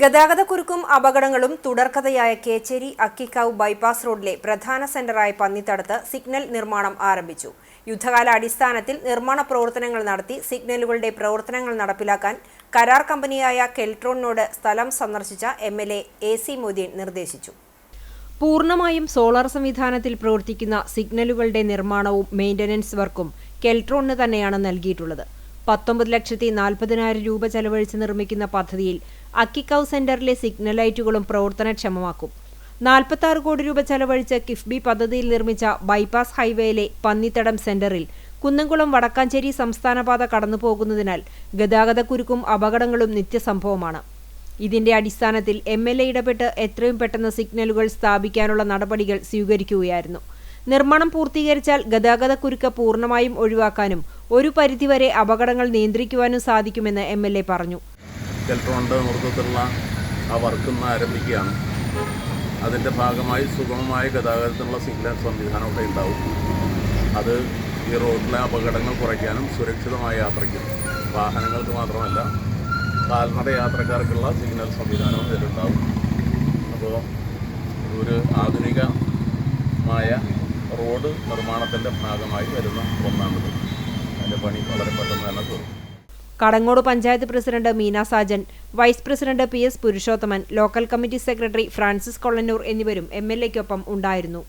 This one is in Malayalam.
ഗതാഗതക്കുരുക്കും അപകടങ്ങളും തുടർക്കഥയായ കേച്ചേരി അക്കിക്കാവ് ബൈപ്പാസ് റോഡിലെ പ്രധാന സെന്ററായ പന്നിത്തടത്ത് സിഗ്നൽ നിർമ്മാണം ആരംഭിച്ചു. യുദ്ധകാല അടിസ്ഥാനത്തിൽ നിർമ്മാണ പ്രവർത്തനങ്ങൾ നടത്തി സിഗ്നലുകളുടെ പ്രവർത്തനങ്ങൾ നടപ്പിലാക്കാൻ കരാർ കമ്പനിയായ കെൽട്രോണിനോട് സ്ഥലം സന്ദർശിച്ച M L A C Moideen നിർദ്ദേശിച്ചു. പൂർണമായും സോളാർ സംവിധാനത്തിൽ പ്രവർത്തിക്കുന്ന സിഗ്നലുകളുടെ നിർമ്മാണവും മെയിന്റനൻസ് വർക്കും കെൽട്രോണിന് തന്നെയാണ് നൽകിയിട്ടുള്ളത്. പത്തൊമ്പത് ലക്ഷത്തി നാൽപ്പതിനായിരം രൂപ ചെലവഴിച്ച് നിർമ്മിക്കുന്ന പദ്ധതിയിൽ അക്കിക്കൌ സെന്ററിലെ സിഗ്നൽ ലൈറ്റുകളും പ്രവർത്തനക്ഷമമാക്കും. നാൽപ്പത്തി ആറ് കോടി രൂപ ചെലവഴിച്ച് കിഫ്ബി പദ്ധതിയിൽ നിർമ്മിച്ച ബൈപ്പാസ് ഹൈവേയിലെ പന്നിത്തടം സെന്ററിൽ കുന്നംകുളം വടക്കാഞ്ചേരി സംസ്ഥാനപാത കടന്നുപോകുന്നതിനാൽ ഗതാഗതക്കുരുക്കും അപകടങ്ങളും നിത്യസംഭവമാണ്. ഇതിന്റെ അടിസ്ഥാനത്തിൽ എം എൽ എ ഇടപെട്ട് എത്രയും പെട്ടെന്ന് സിഗ്നലുകൾ സ്ഥാപിക്കാനുള്ള നടപടികൾ സ്വീകരിക്കുകയായിരുന്നു. നിർമ്മാണം പൂർത്തീകരിച്ചാൽ ഗതാഗതക്കുരുക്ക് പൂർണമായും ഒഴിവാക്കാനും ഒരു പരിധിവരെ അപകടങ്ങൾ നിയന്ത്രിക്കുവാനും സാധിക്കുമെന്ന് എം എൽ എ പറഞ്ഞു. ആരംഭിക്കുകയാണ്. അതിന്റെ ഭാഗമായി സുഗമമായ ഗതാഗതത്തിനുള്ള സിഗ്നൽ സംവിധാനം ഇവിടെ ഉണ്ടാവും. അത് ഈ റോഡിലെ അപകടങ്ങൾ കുറയ്ക്കാനും സുരക്ഷിതമായ യാത്രയ്ക്കും വാഹനങ്ങൾക്ക് മാത്രമല്ല കാൽനട യാത്രക്കാർക്കുള്ള സിഗ്നൽ സംവിധാനവും ഇതിലുണ്ടാവും. അപ്പോൾ ഒരു ആധുനികമായ റോഡ് നിർമ്മാണത്തിന്റെ ഭാഗമായി വരുന്ന ഒന്നാണിത്. അതിന്റെ പണി വളരെ പെട്ടെന്ന് തന്നെ തീർന്നു. Kadangode panchayat president Meena Sajan vice president P S Purushothaman local committee secretary Francis Kollannur എന്നിവരും എം എൽ എക്കൊപ്പം ഉണ്ടായിരുന്നു.